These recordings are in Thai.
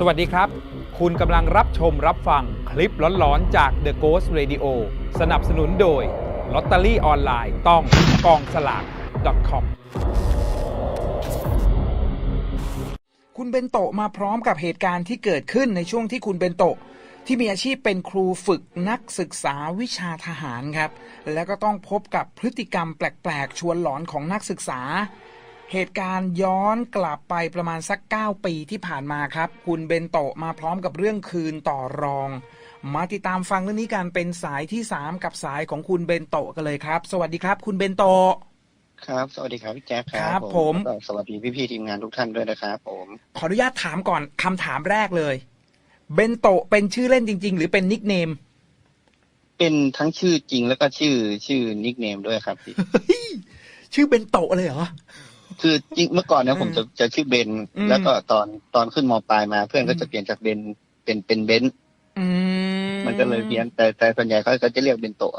สวัสดีครับ คุณกำลังรับชมรับฟังคลิปหลอนๆ จาก The Ghost Radio สนับสนุนโดยลอตเตอรี่ออนไลน์ต้องกองสลาก .com คุณเบนโตะมาพร้อมกับเหตุการณ์ที่เกิดขึ้นในช่วงที่คุณเบนโตะที่มีอาชีพเป็นครูฝึกนักศึกษาวิชาทหารครับ แล้วก็ต้องพบกับพฤติกรรมแปลกๆ ชวนหลอนของนักศึกษา เหตุการณ์ย้อนกลับไปประมาณสัก 9 ปีที่ผ่านมาครับ คุณเบนโตะมาพร้อมกับเรื่องคืนต่อรอง มาติดตามฟังเรื่องนี้กันเป็นสายที่ 3 กับสายของคุณเบนโตะกันเลยครับ สวัสดีครับ คุณเบนโตะครับ สวัสดีครับพี่แจ๊คคครัรับบผมแล้วก็สวัสดีพี่ๆทีมงานทุกท่านด้วยนะครับผมขออนุญาตถามก่อนคำถามแรกเลยเบนโตะเป็นชื่อเล่นจริง ๆ หรือเป็นนิกเนมเป็นทั้งชื่อจริงแล้วก็ชื่อชื่อนิกเนมด้วยครับพี่ชื่อเบนโตะเลยเหรอ คือจริงเมื่อก่อนเนี่ยอืมผมจะจะชื่อเบนอืมแล้วก็ตอนตอนขึ้นมปลายมา เพื่อนก็อืมจะเปลี่ยนจากเบนเป็นเป็นเบนซ์อืมันก็เลยเพี้ยนแต่แต่ส่วนใหญ่เขาก็จะเรียกเบนโตะ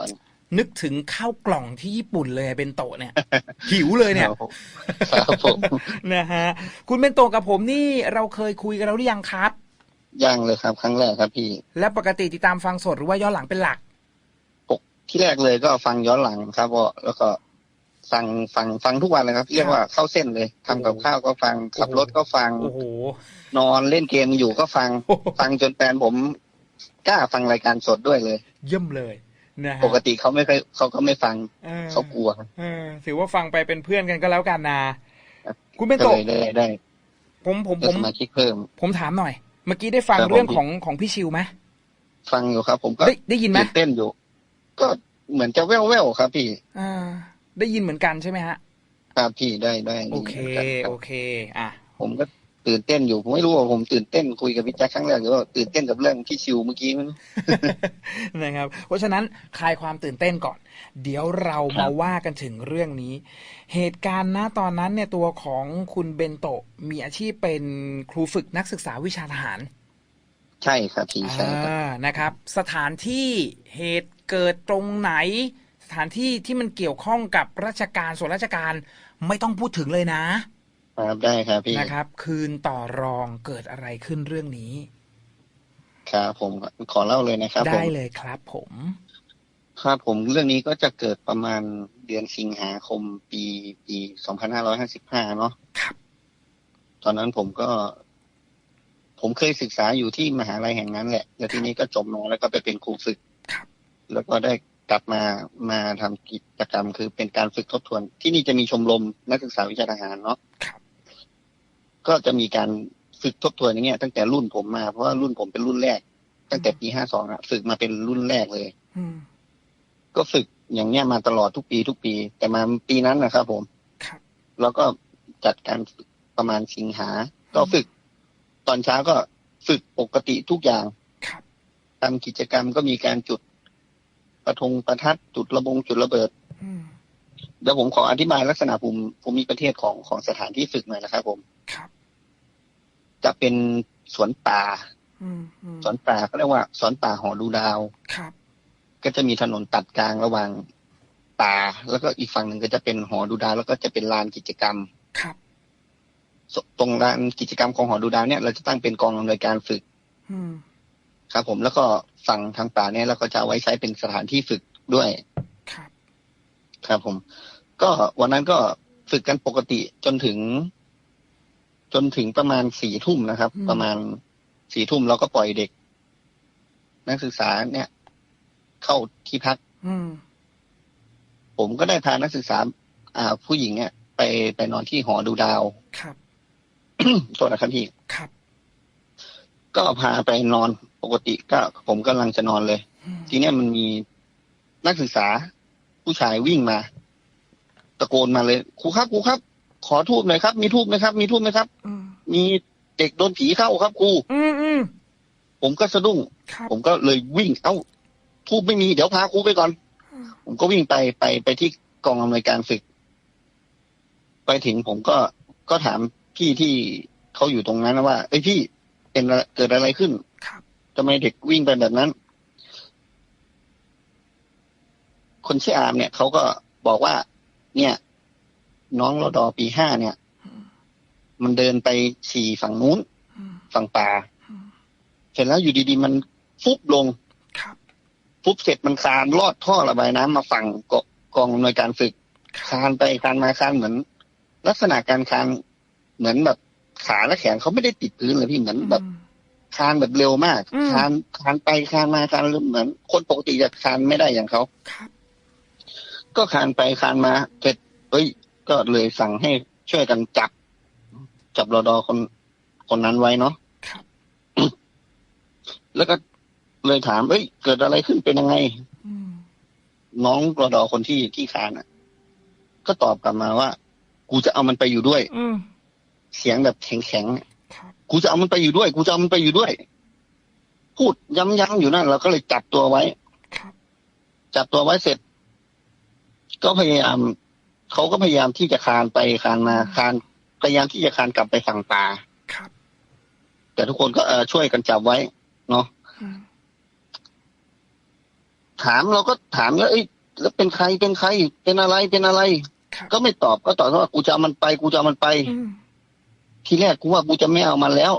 นึกถึงข้าวกล่องที่ญี่ปุ่นเลยเบนโตะเนี่ย หิวเลยเนี่ยครับผมครับผมนะฮะคุณเบนโตะกับผมนี่เราเคยคุยกันแล้วหรือยังครับ ยังเลยครับ ครั้งแรกครับพี่ และปกติติดตามฟังสดหรือว่าย้อนหลังเป็นหลักปกที่แรกเลยก็ฟังย้อนหลังครับว่าแล้วก็ ฟังฟังฟังทุกวันเลยครับ เรียกว่าเข้าเส้นเลยทำกับข้าวก็ฟังขับรถก็ฟังโอ้โหนอนเล่นเกมอยู่ก็ฟังโอ้โหฟังจนแฟนผมกล้าฟังรายการสดด้วยเลย เยี่ยมเลยนะฮะปกติเขาไม่เคยเขาก็ไม่ฟังออเขากลัวเออถือว่าฟังไปเป็นเพื่อนกันก็แล้วกันนะครับคุณเบนก็โตะเลยได้ได้ ผมผมได้ผมสมาชิกเพิ่ม ผมถามหน่อย เมื่อกี้ได้ฟังครับผมเรื่องของของพี่ชิวไหมฟังอยู่ครับ ผมก็ได้ได้ยินไหมตื่นเต้นอยู่ ก็เหมือนจะแว่วแววๆครับพี่ อ่า ได้ยินเหมือนกันใช่ไหมฮะครับพี่ได้ได้โอเคหมืนกันครับโอเค อะ ผมก็ตื่นเต้นอยู่ผมไม่รู้ว่าผมตื่นเต้นคุยกับพี่แจ็คครั้งแรกหรือว่าตื่นเต้นกับเรื่องที่ชิวเมื่อกี้มั้งนะครับ เพราะฉะนั้นคลายความตื่นเต้นก่อน เดี๋ยวเราครัมาบว่ากันถึงเรื่องนี้ เหตุการณ์ณตอนนั้นเนี่ยตัวของคุณเบนโตะมีอาชีพเป็นครูฝึกนักศึกษาวิชาทหาร ใช่ครับพี่ใช่ครับอ่านะครับ สถานที่เหตุเกิดตรงไหนส ถานที่ที่มันเกี่ยวข้องกับราชการส่วนราชการไม่ต้องพูดถึงเลยนะครับได้ครับพี่นะครับ คืนต่อรองเกิดอะไรขึ้นเรื่องนี้ครับผมขอเล่าเลยนะครับผได้มเลยครับผมครับผมเรื่องนี้ก็จะเกิดประมาณเดือนสิงหาคมปีปี2555เนาะครับ ตอนนั้นผมก็ ผมเคยศึกษาอยู่ที่มหาลัยแห่งนั้นแหละ แล้วทีนี้ก็จบมาแล้วก็ไปเป็นครูฝึกครับ แล้วก็ได้ กลับมามาทำกิจกรรม คือเป็นการฝึกทบทวน ที่นี่จะมีชมรมนักศึกษาวิชาทหารเนาะครับก็จะมีการฝึกทบทวนอย่างเงี้ยตั้งแต่รุ่นผมมาเพราะว่ารุ่นผมเป็นรุ่นแรก ตั้งแต่ปีห้าสองอะฝึกมาเป็นรุ่นแรกเลยอืมก็ฝึกอย่างเงี้ยมาตลอดทุกปีทุกปี แต่มาปีนั้นนะครับผมครับแล้วก็จัดการฝึกประมาณสิงหา ก็ฝึก ตอนเช้าก็ฝึกปกติทุกอย่างครับทำกิจกรรมก็มีการจุด ประทงประทัดจุดระบงจุดระเบิดอืมเดี๋ยวผมขออธิบายลักษณะภูมิภูมิประเทศของของสถานที่ฝึกหน่อยนะครับผมครับจะเป็นสวนป่าอืมอืมสวนป่าเขาเรียกว่าสวนป่าหอดูดาวครับ ก็จะมีถนนตัดกลางระหว่างป่า แล้วก็อีกฝั่งหนึ่งก็จะเป็นหอดูดาว แล้วก็จะเป็นลานกิจกรรมครับสตรงลานกิจกรรมของหอดูดาวเนี่ยเราจะตั้งเป็นกองอำนวยการฝึกอืม ครับผมแล้วก็ฝั่งทางป่าเนี่ยเราก็จะเอาไว้ใช้เป็นสถานที่ฝึกด้วยครับครับผม ก็วันนั้นก็ฝึกกันปกติจนถึง จนถึงประมาณสี่ทุ่มนะครับอืมประมาณสี่ทุ่มเราก็ปล่อยเด็ก นักศึกษาเนี่ย เข้าที่พักอืมผมก็ได้พานักศึกษา อ่า ผู้หญิงเนี่ยไปไปนอนที่หอดูดาวครับโทษนะครับพี่ครับ ก็พาไปนอนป กติก็ผมกำลังจะนอนเลยอืมทีเนี้ยมันมีนักศึกษา ผู้ชายวิ่งมา ตะโกนมาเลยครูครับครูครับ ขอทูบหน่อยครับ มีทูบไหมครับ มีทูบไหมครับอืมมีเด็กโดนผีเข้าครับครูอืมอืมผมก็สะดุ้งครับผมก็เลยวิ่ง เอ้าทูบไม่มีเดี๋ยวพาครูไปก่อนอืมผมก็วิ่งไปไปไปที่กองอำนวยการฝึก ไปถึงผมก็ก็ถามพี่ที่เขาอยู่ตรงนั้นนะว่า เอ้ยพี่เป็นอะไรเกิดอะไรขึ้นครับ ทำไมเด็กวิ่งไปแบบนั้น คนชื่ออาร์มเนี่ยเขาก็บอกว่า เนี่ย น้องรอดอปีห้าเนี่ยอืมมันเดินไปฉี่ฝั่งนู้นอืมฝั่งป่าอืมเสร็จแล้วอยู่ดีๆ มันฟุบลงครับฟุบเสร็จมันคานลอดท่อระบายน้ำมาฝั่งกกองอำนวยการฝึกคานไปคานมาคานเหมือน ลักษณะการคานเหมือนแบบขาและแขนเขาไม่ได้ติดพื้นเลยพี่เหมือนแบบ คานแบบเร็วมากอืมคานคานไปคานมาคานเหมือนคนปกติจะคานไม่ได้อย่างเขา ครับก็คานไปคานมาเสร็จเอ้ย ก็เลยสั่งให้ช่วยกันจับ จับรอดอคนคนนั้นไว้เนาะ ครับ แล้วก็เลยถาม เอ้ย เกิดอะไรขึ้นเป็นยังไง อืมน้องรอดอคนที่ที่คานอะ ก็ตอบกลับมาว่า กูจะเอามันไปอยู่ด้วย อืมเสียงแบบแข็งๆอะครับ กูจะเอามันไปอยู่ด้วย กูจะเอามันไปอยู่ด้วย พูดย้ำๆอยู่นั่นเราก็เลยจับตัวไว้ครับจับตัวไว้เสร็จ ก็พยายามเขาก็พยายามที่จะคานไปคานมาคานพยายามที่จะคานกลับไปฝั่งป่าครับ แต่ทุกคนก็เออช่วยกันจับไว้ เนาะอืมถามเราก็ถามว่าเอ้ยแล้วเป็นใครเป็นใคร เป็นอะไรเป็นอะไรครับก็ไม่ตอบก็ตอบว่ากูจะเอามันไป กูจะเอามันไปอืม ทีแรกกูว่ากูจะไม่เอามันแล้ว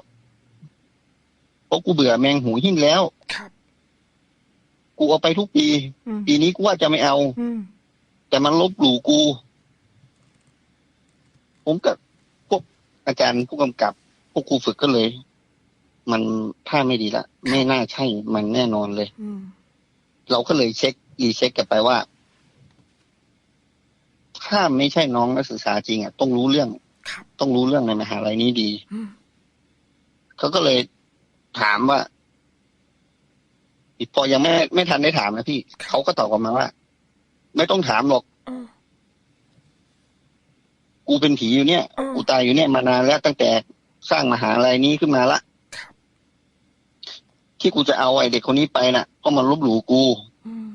เพราะกูเบื่อแมงหูหิ้นแล้วครับกูเอาไปทุกปีอืมปีนี้กูว่าจะไม่เอาอืมแต่มันลบหลู่กู ผมกับพวกอาจารย์ผู้กำกับ พวกครูฝึกก็เลย มันท่าไม่ดีละไม่น่าใช่มันแน่นอนเลยอืมเราก็เลยเช็ครีเช็คกันไปว่า ถ้าไม่ใช่น้องนักศึกษาจริงอะต้องรู้เรื่องครับ ต้องรู้เรื่องในมหาลัยนี้ดีอืมเขาก็เลยถามว่าพอยังไม่ไม่ทันได้ถามนะพี่เขาก็ตอบกลับมาว่า ไม่ต้องถามหรอกเออกูเป็นผีอยู่เนี่ยเออกูตายอยู่เนี่ยมานานแล้วตั้งแต่สร้างมหาลัยนี้ขึ้นมาละครับที่กูจะเอาไอ้เด็กคนนี้ไปน่ะเพราะมันลบหลู่กู อืม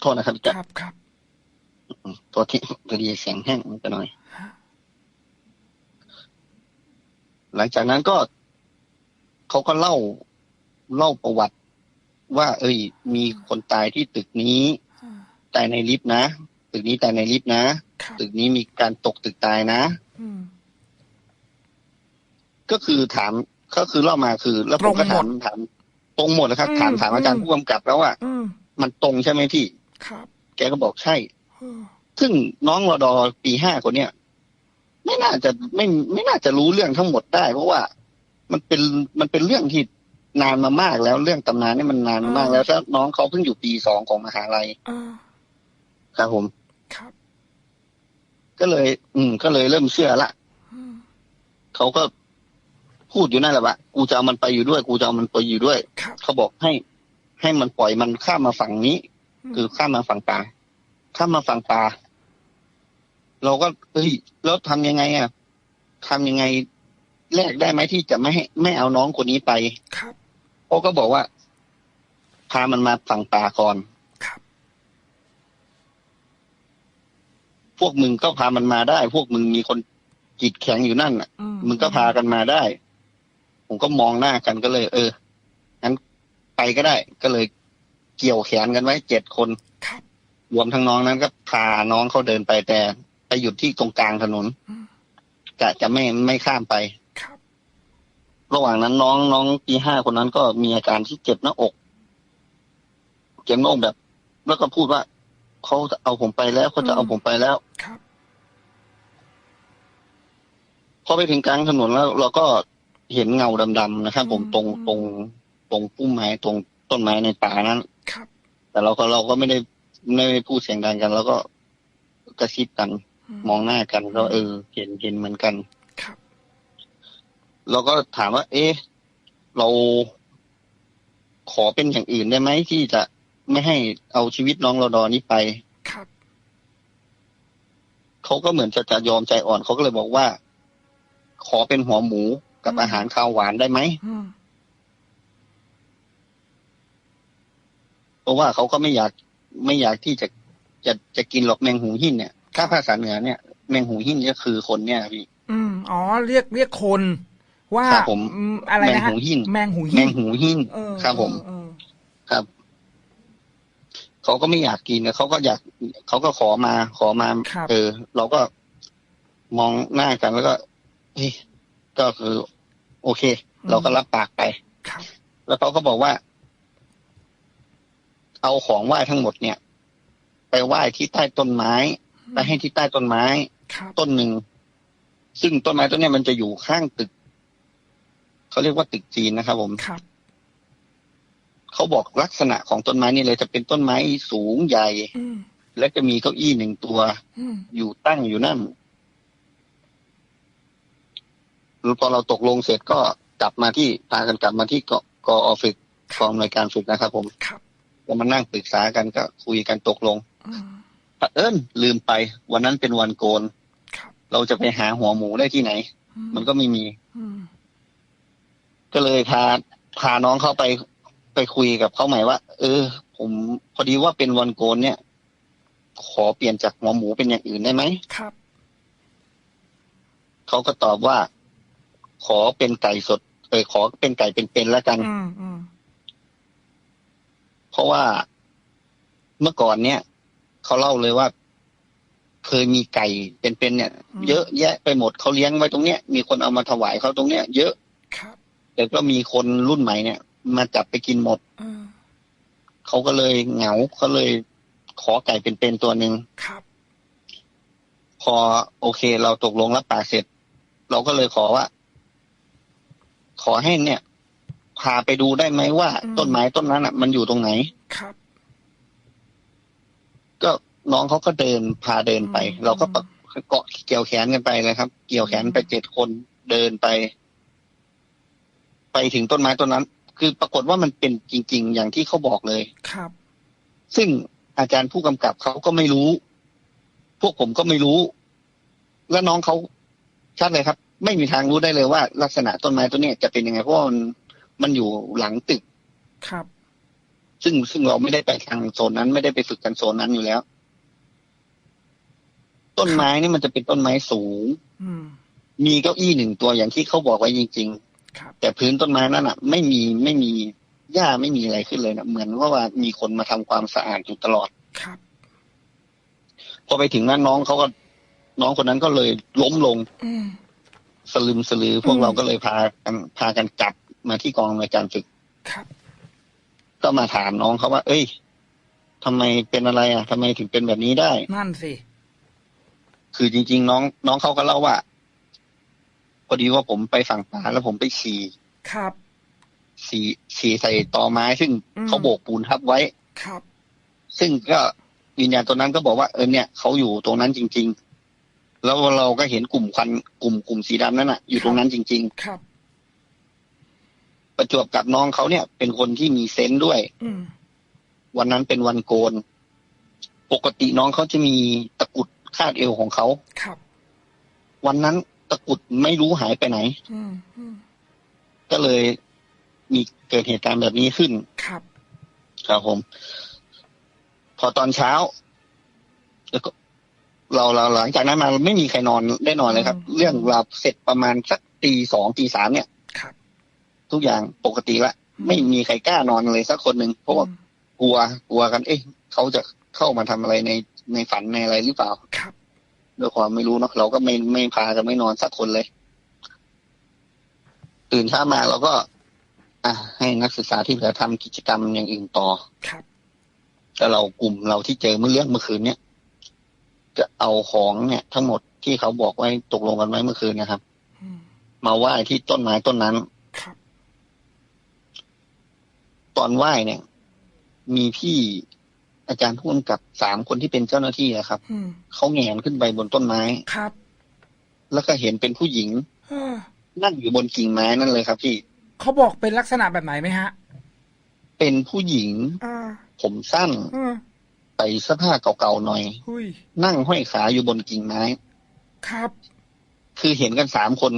โทษนะครับคจะรับครับตัวที่ตัวดีเสียงแห้งไปหน่อยฮะหลังจากนั้นก็เขาก็เล่าเล่าประวัติ ว่า เอ้ย มีคนตายที่ตึกนี้อ่าตายในลิฟต์นะตึกนี้ตายในลิฟต์นะครับตึกนี้มีการตกตึกตายนะอืมก็คือถามก็คือเล่ามาคือ แล้วผมก็ตรงหมถาดมถามตรงหมดนะครับอืมถามถามอาจารย์อืมผู้กำกับแล้วว่าอืม มันตรงใช่ไหมพี่ ครับ แกก็บอกใช่เออซึ่งน้องรอดอปีห้าคนเนี้ยไม่น่าจะไม่ไม่น่าจะรู้เรื่องทั้งหมดได้ เพราะว่ามันเป็นมันเป็นเรื่องที่นานมามากแล้วเรื่องตำนานนี่มันนานมามากแล้วแล้วน้องเขาเพิ่งอยู่ปีสองของมหาลัยเออครับผมครับ ก็เลย อืม ก็เลยเริ่มเชื่อละอืมเขาก็พูดอยู่นั่นแหละว่ากูจะเอามันไปอยู่ด้วย กูจะเอามันไปอยู่ด้วยครับเขาบอกให้ ให้มันปล่อยมันข้ามมาฝั่งนี้ คือข้ามมาฝั่งป่าข้ามมาฝั่งป่า เราก็เฮ้ยแล้วทำยังไงอะทำยังไงแลกได้ไหมที่จะไม่ให้ไม่เอาน้องคนนี้ไปครับเขาก็บอกว่า พามันมาฝั่งป่าก่อนครับ พวกมึงก็พามันมาได้ พวกมึงมีคนจิตแข็งอยู่นั่นอะอืมึงก็พากันมาได้ ผมก็มองหน้ากันก็เลย เอองั้น ไปก็ได้ ก็เลยเกี่ยวแขนกันไว้เจ็ดคนครับรวมทั้งน้องนั้นก็พาน้องเขาเดินไปแต่ไปหยุดที่ตรงกลางถนนอืมจะจะไม่ไม่ข้ามไปครับระหว่างนั้นน้องน้องปีห้าคนนั้นก็มีอาการที่เจ็บหน้าอก เจ็บหน้าอกแบบ แล้วก็พูดว่าเขาจะเอาผมไปแล้วเขาจะเอาผมไปแล้วครับพอไปถึงกลางถนนแล้ว เราก็เห็นเงาดำๆนะครับผมอืมตรงตรง ตรงพุ่มไม้ตรงต้นไม้ในป่านั้น ครับ แต่เราก็เราก็ไม่ได้ไม่ได้พูดเสียงดังกัน แล้วก็กระซิบกัน มองหน้ากันก็เออ เห็นเห็นเหมือนกัน ครับ เราก็ถามว่า เอ๊ะเราขอเป็นอย่างอื่นได้ไหมที่จะไม่ให้เอาชีวิตน้องรอดอนี้ไป ครับ เขาก็เหมือนจะจะยอมใจอ่อนเขาก็เลยบอกว่า ขอเป็นหัวหมูกับอืมอาหารข้าวหวานได้ไหม อืม เพราะว่าเขาก็ไม่อยากไม่อยากที่จะจะจะกินหรอกแมงหูหินเนี่ยถ้าภาษาเหนือเนี่ยแมงหูหินก็คือคนเนี่ยพี่อืมอ๋อเรียกเรียกคน ว่าครับผมอืมอะไรแมงนะฮะหูหินแมงหูแมหินงหูหินเออครับผมเออครับเขาก็ไม่อยากกินนะเขาก็อยากเขาก็ขอมา ขอมาครับเออ เราก็มองหน้ากันแล้วก็เฮ้ยก็คือ โอเค เราก็รับปากไปครับแล้วเขาก็บอกว่า เอาของไหว้ทั้งหมดเนี่ย ไปไหว้ที่ใต้ต้นไม้ ไปให้ที่ใต้ต้นไม้ครับต้นหนึ่ง ซึ่งต้นไม้ต้นเนี้ยมันจะอยู่ข้างตึก เขาเรียกว่าตึกจีนนะครับผมครับเขาบอกลักษณะของต้นไม้นี่เลยจะเป็นต้นไม้สูงใหญ่อืมและจะมีเก้าอี้หนึ่งตัวอืมอยู่ตั้งอยู่นั่นแล้วพอเราตกลงเสร็จก็กลับมาที่พากันกลับมาที่เกาะกออฟิศกองในวยการฝึกนะครับผมครับ ก็มานั่งปรึกษากันก็คุยกันตกลงอืมเผอิญลืมไป วันนั้นเป็นวันโกนครับเราจะไปหาหัวหมูได้ที่ไหนอืมันก็ไม่มีอืมก็เลยพาพาน้องเข้าไปไปคุยกับเขาใหม่ว่า เออ ผมพอดีว่าเป็นวันโกนเนี่ย ขอเปลี่ยนจากหัวหมูเป็นอย่างอื่นได้ไหมครับเขาก็ตอบว่า ขอเป็นไก่สด เออขอเป็นไก่เป็นๆแล้วกัน อืมอืมเพ ราะว่าเมื่อก่อนเนี่ยเขาเล่าเลยว่า เคยมีไก่เป็นๆเนี่ย เยอะแยะไปหมดเขาเลี้ยงไว้ตรงเนี้ยมีคนเอามาถวายเขาตรงเนี้ย เยอะครับแต่ก็มีคนรุ่นใหม่เนี่ย มาจับไปกินหมดอืมเขาก็เลยเหงาเขาเลยขอไก่เป็นๆตัวหนึ่งครับพอโอเค เราตกลงรับปากเสร็จ เราก็เลยขอว่า ขอให้เนี่ย พาไปดูได้ไหมว่า ต้นไม้ต้นนั้นอะ มันอยู่ตรงไหนครับ ก็น้องเขาก็เดินพาเดินไปอืมเราก็ประเกาะเกี่ยวแขนกันไปเลยครับ เกี่ยวแขนไปเจ็ดคนเดินไป ไปถึงต้นไม้ต้นนั้น คือปรากฏว่ามันเป็นจริง ๆ อย่างที่เขาบอกเลยครับ ซึ่งอาจารย์ผู้กำกับเขาก็ไม่รู้ พวกผมก็ไม่รู้ และน้องเขาชัดเลยครับ ไม่มีทางรู้ได้เลยว่า ลักษณะต้นไม้ต้นเนี้ยจะเป็นยังไงเพราะว่ามัน มันอยู่หลังตึกครับ ซึ่งซึ่งเราไม่ได้ไปทางโซนนั้น ไม่ได้ไปฝึกกันโซนนั้นอยู่แล้ว ต้นไม้นี่มันจะเป็นต้นไม้สูงอืมมีเก้าอี้หนึ่งตัวอย่างที่เขาบอกไว้จริงครับๆแต่พื้นต้นไม้นั้นอะ ไม่มีไม่มีหญ้าไม่มีอะไรขึ้นเลยนะเหมือนว่าว่ามีคนมาทำความสะอาดอยู่ตลอดครับ พอไปถึงนั้นน้องเขาก็ น้องคนนั้นก็เลยล้มลงอืมสลึมสลือพวอืกมเราก็เลยพากันพากันกลับ มาที่กองในวยการฝึกครับ ก็มาถามน้องเขาว่า เอ้ยทำไมเป็นอะไรอะทำไมถึงเป็นแบบนี้ได้ นั่นสิคือจริง ๆ น้อง น้องเขาก็เล่าว่าพอดีว่าผมไปฝั่งป่าแล้วผมไปฉี่ครับฉี่ฉี่ใส่ตอไม้ ซึ่งอืมเขาโบกปูนทับไว้ครับ ซึ่งก็วิญญาณตัวนั้นก็บอกว่าเออเนี่ยเขาอยู่ตรงนั้นจริง ๆ แล้วเราก็เห็นกลุ่มควันกลุ่มกลุ่มสีดำนั้นอะ อยู่ตรงนั้นจริงครับๆ ประจวบกับน้องเขาเนี่ย เป็นคนที่มีเซนส์ด้วยอืมวันนั้นเป็นวันโกน ปกติน้องเขาจะมีตะกรุดคาดเอวของเขาครับ วันนั้นตะกรุดไม่รู้หายไปไหนอืมอืมก็เลยมีเกิดเหตุการณ์แบบนี้ขึ้น ครับ ครับผม พอตอนเช้า แล้วก็เราเราหลังจากนั้นมาไม่มีใครนอนได้นอนเลยครับอืมเรื่องราวเสร็จประมาณสักตีสองตีสามเนี่ยครับ ทุกอย่างปกติละไม่มีใครกล้านอนเลยสักคนหนึ่งเพราะว่าอืมกลัวกลัวกัน เอ๊ะเขาจะเข้ามาทำอะไรในในฝันในอะไรหรือเปล่าครับด้วยความไม่รู้เนาะเราก็ไม่ไม่พากันไม่นอนสักคนเลย ตื่นเช้ามาเราก็ อะให้นักศึกษาที่เหลือทำกิจกรรมอย่างอื่นต่อครับแล้วเรากลุ่มเราที่เจอเมื่อเรื่องเมื่อคืนเนี่ยจะเอาของเนี่ย ทั้งหมดที่เขาบอกไว้ตกลงกันไว้เมื่อคืนนะครับอืมมาไหว้ที่ต้นไม้ต้นนั้นครับ ตอนไหว้เนี่ย มีพี่อาจารย์ผู้กำกับสามคนที่เป็นเจ้าหน้าที่อะครับอืมเขาแหงนขึ้นไปบนต้นไม้ครับ แล้วก็เห็นเป็นผู้หญิงเออนั่งอยู่บนกิ่งไม้นั่นเลยครับพี่เขาบอกเป็นลักษณะแบบไหนไหมฮะ เป็นผู้หญิงอ่าผมสั้นเออใส่เสื้อผ้าเก่าๆหน่อยหุยนั่งห้อยขาอยู่บนกิ่งไม้ ครับ คือเห็นกันสามคน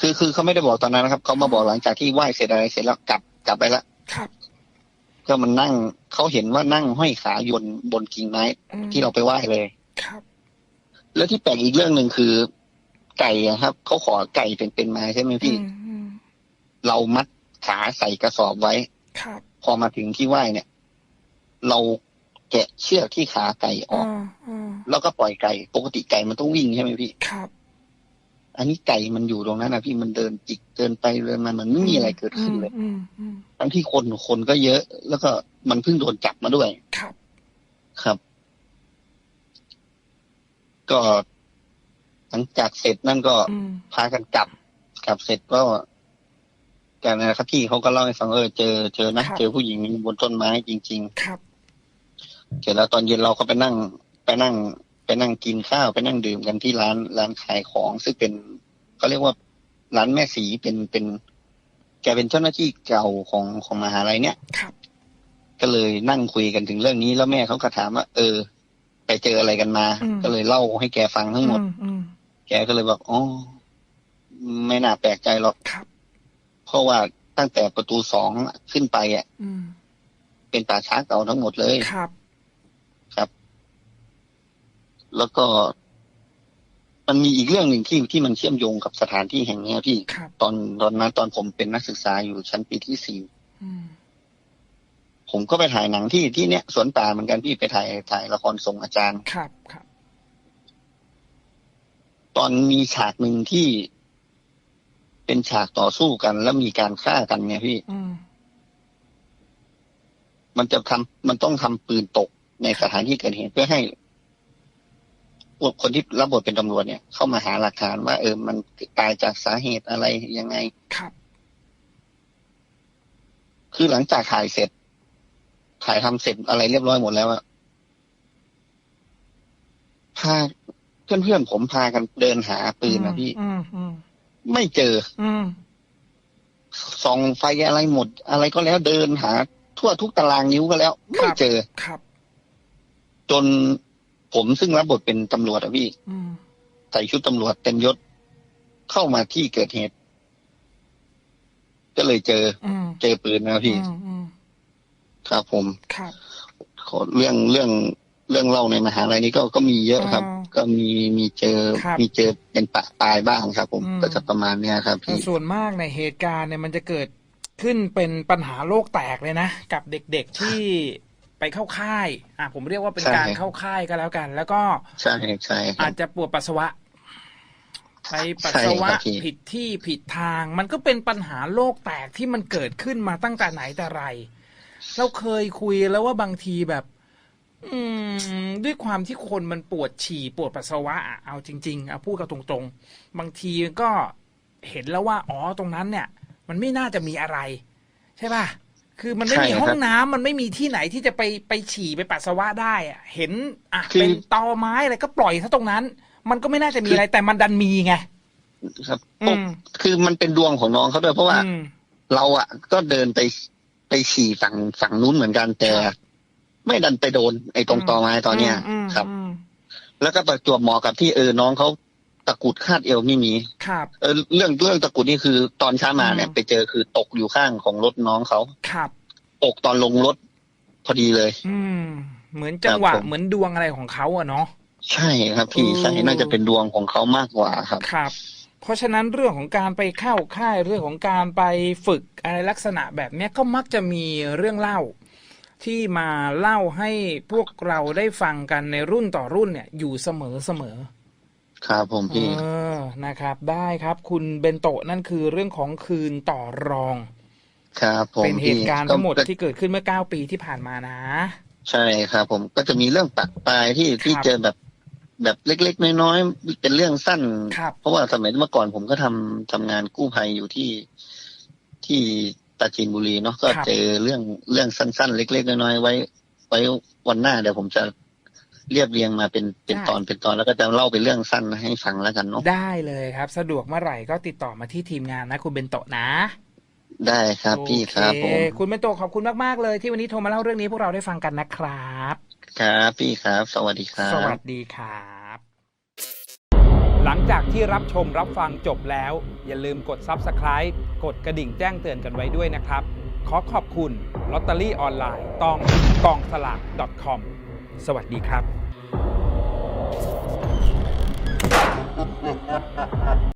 คือคือเขาไม่ได้บอกตอนนั้นนะครับเขามาบอกหลังจากที่ไหว้เสร็จอะไรเสร็จแล้วกลับ กลับไปละครับ ก็มันนั่งเขาเห็นว่านั่งห้อยขาอยู่บนบนกิ่งไม้อืมที่เราไปไหว้เลยครับ แล้วที่แปลกอีกเรื่องหนึ่งคือ ไก่อะครับเขาขอไก่เป็นเป็นไม้ใช่ไหมพี่อืมอืมเรามัดขาใส่กระสอบไว้ครับพอมาถึงที่ไหว้เนี่ย เราแกะเชือกที่ขาไก่ออกอ่าอ่าแล้วก็ปล่อยไก่ ปกติไก่มันต้องวิ่งใช่ไหมพี่ครับ อันนี้ไก่มันอยู่ตรงนั้นนะพี่มันเดินจิกเดินไปเดินมามันไม่มีอะไรเกิดขึ้นเลยอืมอืมทั้งที่คนคนก็เยอะ แล้วก็มันเพิ่งโดนจับมาด้วยครับ ครับ ก็หลังจากเสร็จนั่นก็อืมพากันกลับกลับเสร็จก็กันนะครับพี่เขาก็เล่าให้ฟังเออเจอเจอนะเจอผู้หญิงบนต้นไม้จริงครับๆเสร็จแล้วตอนเย็นเราก็ไปนั่งไปนั่ง ไปนั่งกินข้าวไปนั่งดื่มกันที่ร้านร้านขายของ ซึ่งเป็นเขาเรียกว่าร้านแม่สีเป็นเป็น แกเป็นเจ้าหน้าที่เก่าของของมหาลัยเนี่ยครับก็เลยนั่งคุยกันถึงเรื่องนี้แล้วแม่เขาก็ถามว่า เออ ไปเจออะไรกันมาอืมก็เลยเล่าให้แกฟังทั้งหมดอือืมแกก็เลยบอกอ๋อไม่น่าแปลกใจหรอกครับเพราะว่าตั้งแต่ประตูสองขึ้นไปอะอืมเป็นป่าช้าเก่าทั้งหมดเลยครับครับ แล้วก็ มันมีอีกเรื่องหนึ่งที่ที่มันเชื่อมโยงกับสถานที่แห่งเนี้ยพี่ครับตอนตอนนั้นตอนผมเป็นนักศึกษาอยู่ชั้นปีที่สี่อืมผมก็ไปถ่ายหนังที่ที่เนี้ยสวนป่าเหมือนกันพี่ไปถ่ายถ่ายละครส่งอาจารย์ครับครับ ตอนมีฉากหนึ่งที่เป็นฉากต่อสู้กัน แล้วมีการฆ่ากันเนี่ยพี่อืมมันจะทำมันต้องทำปืนตกในสถานที่เกิดเหตุเพื่อให้ พวกคนที่รับบทเป็นตำรวจเนี่ย เข้ามาหาหลักฐานว่า เออมันตายจากสาเหตุอะไรยังไงครับ คือหลังจากถ่ายเสร็จ ถ่ายทำเสร็จอะไรเรียบร้อยหมดแล้วอะพาเพื่อนๆผมพากันเดินหาปืนนะพี่อืมอืมไม่เจออืมส่องไฟอะไรหมด อะไรก็แล้วเดินหา ทั่วทุกตารางนิ้วก็แล้ว ไม่เจอครับ จน ผมซึ่งรับบทเป็นตำรวจอะพี่อืมใส่ชุดตำรวจเต็มยศเข้ามาที่เกิดเหตุ ก็เลยเจออืมเจอปืนนะพี่อืมอืมครับผมครับขอเรื่องเรื่องเรื่องเล่าในมหาลัยนี้ก็ก็มีเยอะครับอ่าก็มีมีเจอครับมีเจอเป็นปะปลายบ้างครับผมอืมก็จะประมาณเนี้ยครับแต่พี่ส่วนมากในเหตุการณ์เนี่ยมันจะเกิดขึ้นเป็นปัญหาโลกแตกเลยนะ กับเด็กๆที่ ไปเข้าค่าย อะผมเรียกว่าเป็นใช่การเข้าค่ายก็แล้วกัน แล้วก็ใช่ใช่ครัอาบจจะปวดปัสสาวะ ไปปัสสาวะใช่ครับพี่ผิดที่ผิดทาง มันก็เป็นปัญหาโลกแตกที่มันเกิดขึ้นมาตั้งแต่ไหนแต่ไร เราเคยคุยแล้วว่าบางทีแบบ อืม ด้วยความที่คนมันปวดฉี่ปวดปัสสาวะอะเอาจริงๆเอาพูดกันตรงๆ บางทีก็เห็นแล้วว่า อ๋อตรงนั้นเนี่ย มันไม่น่าจะมีอะไร ใช่ป่ะ คือมันไม่มีใช่ครับห้องน้ำมันไม่มีที่ไหนที่จะไปไปฉี่ไปปัสสาวะได้อะเห็นอะคือเป็นตอไม้อะไรก็ปล่อยซะตรงนั้น มันก็ไม่น่าจะมีอะไรแต่มันดันมีไงครับอืมคือมันเป็นดวงของน้องเขาด้วยเพราะว่าอืมเราอะ ก็เดินไปไปฉี่ฝั่งฝั่งนู้นเหมือนกันแต่ครับไม่ดันไปโดน ไอ้ตรงตอไม้ตอนเนี้ยมครับอืมแล้วก็ประจวบเหมาะกับที่เออน้องเขา ตะกรุดคาดเอวไม่มี ครับ เออเรื่องเรื่องตะกรุดนี่คือตอนเช้ามาเนี่ยอืมไปเจอคือตกอยู่ข้างของรถน้องเขาครับ ตกตอนลงรถพอดีเลย อืม เหมือนจังหวะครับผมเหมือนดวงอะไรของเขาอะเนาะใช่ครับ พี่เออใช่น่าจะเป็นดวงของเขามากกว่าครับ ครับ เพราะฉะนั้นเรื่องของการไปเข้าค่ายเรื่องของการไปฝึกอะไรลักษณะแบบเนี้ยก็มักจะมีเรื่องเล่า ที่มาเล่าให้พวกเราได้ฟังกันในรุ่นต่อรุ่นเนี่ย อยู่เสมอเสมอ ครับผมพี่เออนะครับ ได้ครับ คุณเบนโตะนั่นคือเรื่องของคืนต่อรอง ครับผมเป็นเหตุการณ์ทั้งหมดก็ที่เกิดขึ้นเมื่อเก้าปีที่ผ่านมานะ ใช่ครับ ผมก็จะมีเรื่องปักปลายที่ที่ครับเจอแบบแบบเล็ก ๆ น้อยๆเป็นเรื่องสั้นครับเพราะว่าสมัยเมื่อก่อนผมก็ทำทำงานกู้ภัยอยู่ที่ที่ปราจีนบุรีเนาะก็ครับเจอเรื่องเรื่องสั้น ๆ เล็ก ๆ น้อยๆไว้ ไว้วันหน้าเดี๋ยวผมจะ เรียบเรียงมาเป็นเป็นตอนเป็นตอนแล้วก็จะเล่าเป็นเรื่องสั้นให้ฟังแล้วกันเนาะได้เลยครับ สะดวกเมื่อไหร่ก็ติดต่อมาที่ทีมงานนะ คุณเบนโตะนะ ได้ครับพี่ครับโอผมคุณเบนโตะขอบคุณมากๆเลย ที่วันนี้โทรมาเล่าเรื่องนี้พวกเราได้ฟังกันนะครับ ครับพี่ครับ สวัสดีครับ สวัสดีครับ หลังจากที่รับชมรับฟังจบแล้ว อย่าลืมกด Subscribe กดกระดิ่งแจ้งเตือนกันไว้ด้วยนะครับ ขอขอบคุณลอตเตอรี่ออนไลน์ต้องกองสลาก .com สวัสดีครับ